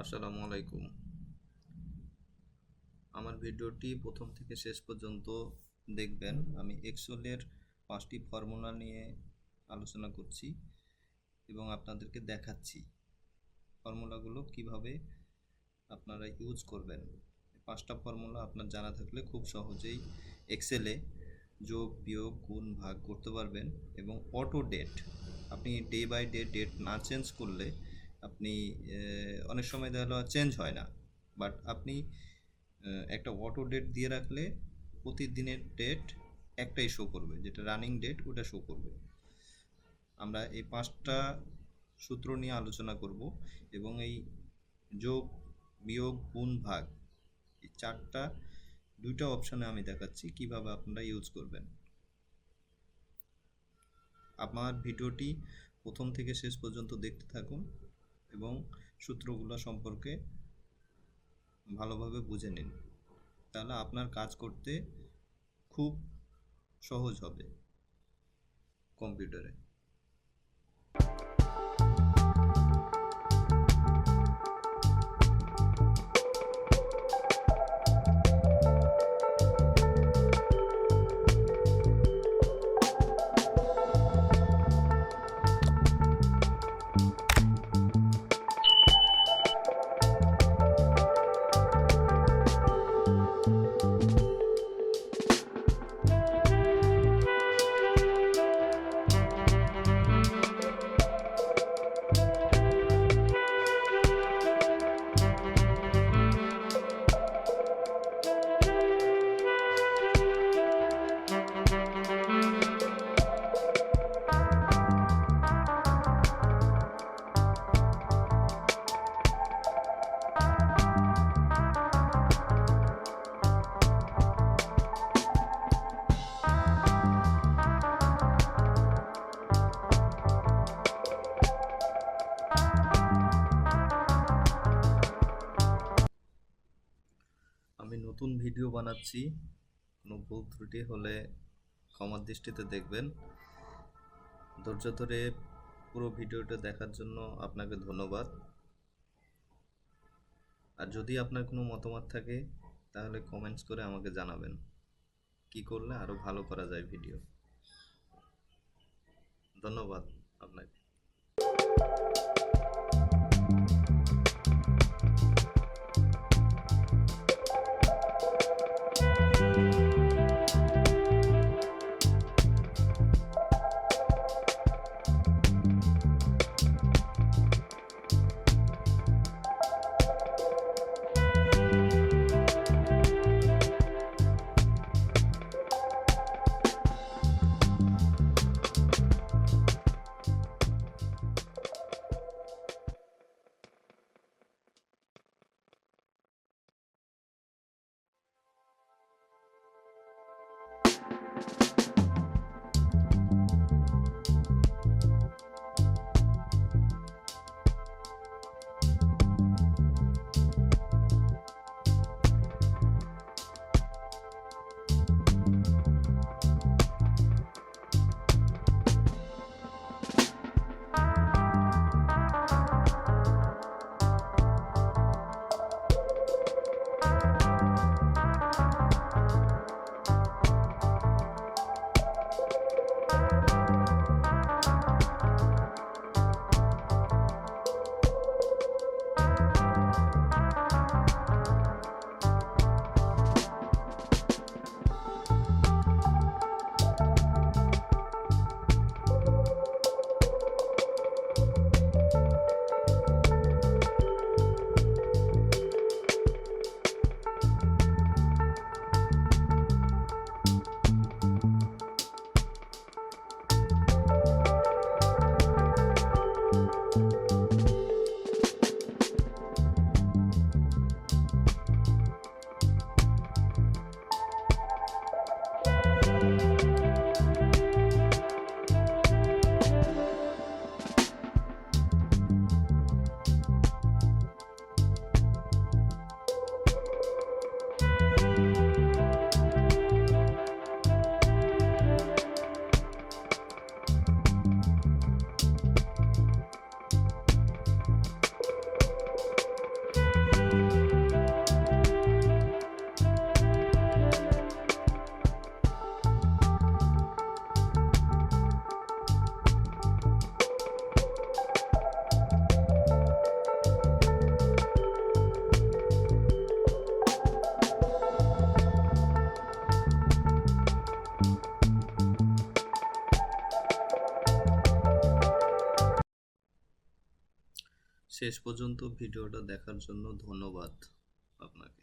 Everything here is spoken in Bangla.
আসসালামু আলাইকুম। আমার ভিডিওটি প্রথম থেকে শেষ পর্যন্ত দেখবেন। আমি এক্সেলের পাঁচটি ফর্মুলা নিয়ে আলোচনা করছি এবং আপনাদেরকে দেখাচ্ছি ফর্মুলাগুলো কীভাবে আপনারা ইউজ করবেন। পাঁচটা ফর্মুলা আপনার জানা থাকলে খুব সহজেই এক্সেলে যোগ, বিয়োগ, গুণ, ভাগ করতে পারবেন এবং অটো ডেট আপনি ডে বাই ডে ডেট না চেঞ্জ করলে আপনি অনেক সময় দেখা গেলো চেঞ্জ হয় না। বাট আপনি একটা অটো ডেট দিয়ে রাখলে প্রতিদিনের ডেট একটাই শো করবে, যেটা রানিং ডেট ওটা শো করবে। আমরা এই পাঁচটা সূত্র নিয়ে আলোচনা করব এবং এই যোগ, বিয়োগ, গুণ, ভাগ, এই চারটা, দুইটা অপশানে আমি দেখাচ্ছি কীভাবে আপনারা ইউজ করবেন। আমার ভিডিওটি প্রথম থেকে শেষ পর্যন্ত দেখতে থাকুন। এবং সূত্রগুলো সম্পর্কে ভালোভাবে বুঝে নিন। তাহলে আপনার কাজ করতে খুব সহজ হবে কম্পিউটারে। নতুন ভিডিও বানাচ্ছি। কোনো ভুল ত্রুটি হলে ক্ষমার দৃষ্টিতে দেখবেন। ধৈর্য ধরে পুরো ভিডিওটা দেখার জন্য আপনাকে ধন্যবাদ। আর যদি আপনার কোনো মতামত থাকে, তাহলে কমেন্টস করে আমাকে জানাবেন। কি করলে আরও ভালো করা যায় ভিডিও। ধন্যবাদ আপনাকে। শেষ পর্যন্ত ভিডিওটা দেখার জন্য ধন্যবাদ আপনাকে।